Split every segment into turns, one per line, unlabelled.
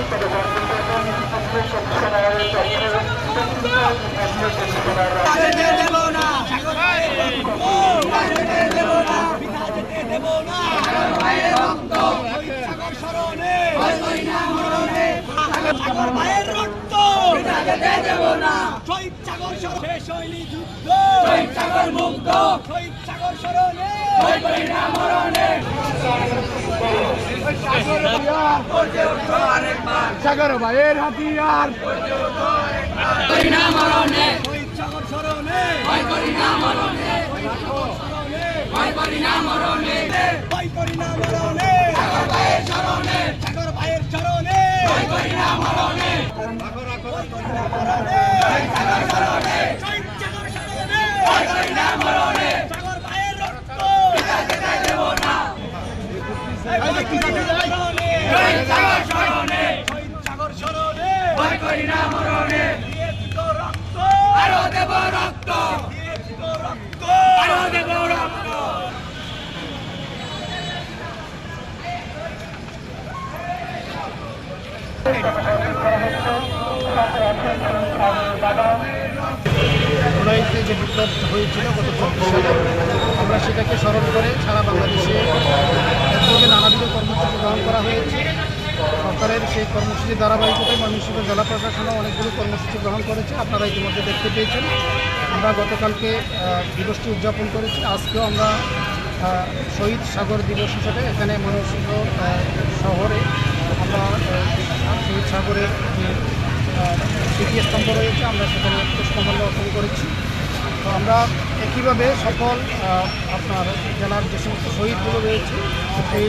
না সাগর না শহীদ সাগর স্মরণ শহীদ সাগর
ভাইয়ের হাতিয়ার।
ভয় করি না মরণে। মরণে সাগর ভাইয়ের স্মরণে সাগর ভাইয়ের স্মরণে ভয় করি না মরণে সাগর স্মরণে শহীদ সাগর স্মরণে ভয় করি না মরণে সাগর ভাইয়ের রক্ত যেতে দেব না শহীদ সাগর স্মরণে শহীদ সাগর স্মরণে ভয় করি না মরণে দিয়েছি তো রক্ত আরও দেব রক্ত দিয়েছি তো রক্ত আরও দেব রক্ত
জুলাইতে যে বিপ্লব হয়েছিল গত চব্বিশ আমরা সেটাকে স্মরণ করে সারা বাংলাদেশে একযোগে নানাবিধ কর্মসূচি গ্রহণ করা হয়েছে। সরকারের সেই কর্মসূচি ধারাবাহিকতায় ময়মনসিংহ জেলা প্রশাসনও অনেকগুলো কর্মসূচি গ্রহণ করেছে। আপনারা ইতিমধ্যে দেখতে পেয়েছেন। আমরা গতকালকে দিবসটি উদযাপন করেছি। আজকেও আমরা শহীদ সাগর দিবস হিসাবে এখানে ময়মনসিংহ শহরে আমরা শহীদ সাগরের যে স্মৃতিস্তম্ভ রয়েছে, আমরা সেখানে পুষ্পমাল্য অর্পণ করেছি। তো আমরা একইভাবে সকল আপনার জেলার যে সমস্ত শহীদগুলো রয়েছে, সেই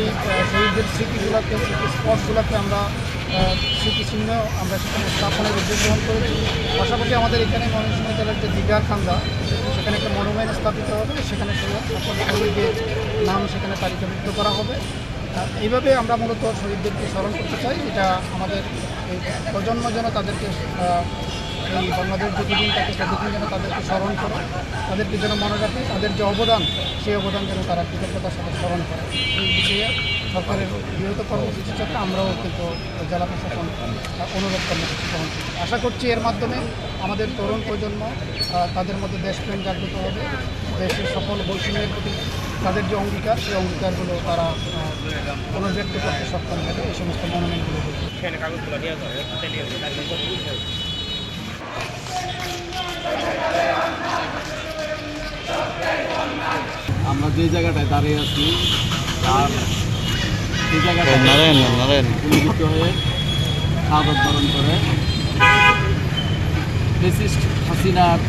শহীদদের স্মৃতিগুলোকে স্মৃতি স্পটগুলোকে আমরা স্মৃতিচিহ্ন আমরা সেখানে স্থাপনের উদ্যোগ গ্রহণ করেছি। পাশাপাশি আমাদের এখানে ময়মনসিংহ জেলার যে দিঘার কান্দা, সেখানে একটা মনোমেন স্থাপিত হবে, সেখানে সকল শহীদের নাম সেখানে তালিকাভুক্ত করা হবে। এইভাবে আমরা মূলত শহীদদেরকে স্মরণ করতে চাই। এটা আমাদের প্রজন্ম যেন তাদেরকে এই বাংলাদেশ যতদিন থাকে ততদিন যেন তাদেরকে স্মরণ করে, তাদেরকে যেন মনে রাখে, তাদের যে অবদান, সেই অবদান যেন তারা কৃতজ্ঞতার সাথে স্মরণ করে। এই বিষয়ে সরকারের বৃহৎ কর্মসূচির সাথে আমরাও কিন্তু জেলা প্রশাসন অনুরোধ কর্মসূচি গ্রহণ করছি আশা করছি এর মাধ্যমে আমাদের তরুণ প্রজন্ম তাদের মধ্যে দেশপ্রেম জাগ্রত হবে। দেশের সকল বৈষম্যের প্রতি তাদের যে অঙ্গীকার, সেই অঙ্গীকারগুলো তারা পুনর্ব্যক্ত করতে সক্ষম হবে। এই সমস্ত মনোনয়নগুলো
যে জায়গাটায় দাঁড়িয়ে আছি তার সেই জায়গাটায় গুলিবিদ্ধ হয়ে শাহাদত বরণ করে। ফেসিস্ট হাসিনার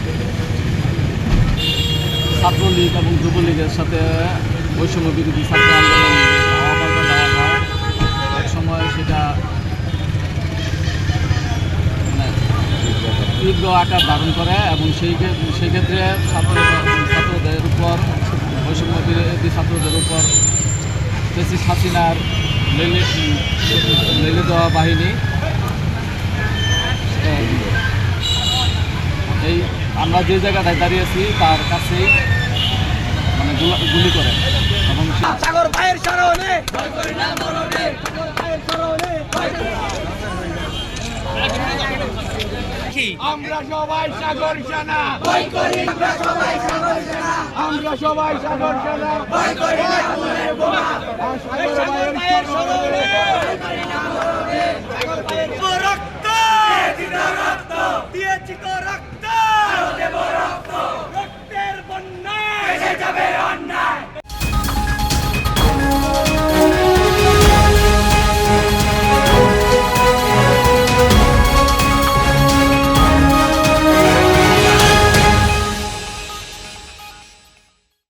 ছাত্রলীগ এবং যুবলীগের সাথে বৈষম্য বিরোধী ছাত্র আন্দোলন দেওয়া হয় এক সময় সেটা মানে তীব্র আকার ধারণ করে এবং সেই ক্ষে- সেই ক্ষেত্রে ছাত্র ছাত্রদের উপর ছাত্রদের উপর ফেসিস হাসিনার লেলে দেওয়া বাহিনী এই- আমরা যে জায়গাটায় দাঁড়িয়েছি তার কাছেই মানে গুলি করে এবং সে-
সাগর ভাইয়ের স্মরণে ভয় করি না মরণে সাগর ভাইয়ের স্মরণে
আমরা সবাই সাগর সেনা।
ভয় করি আমরা সবাই সাগর সেনা।
আমরা সবাই সাগর সেনা।
ভয় করি বোমা
সাগর
ভাইয়ের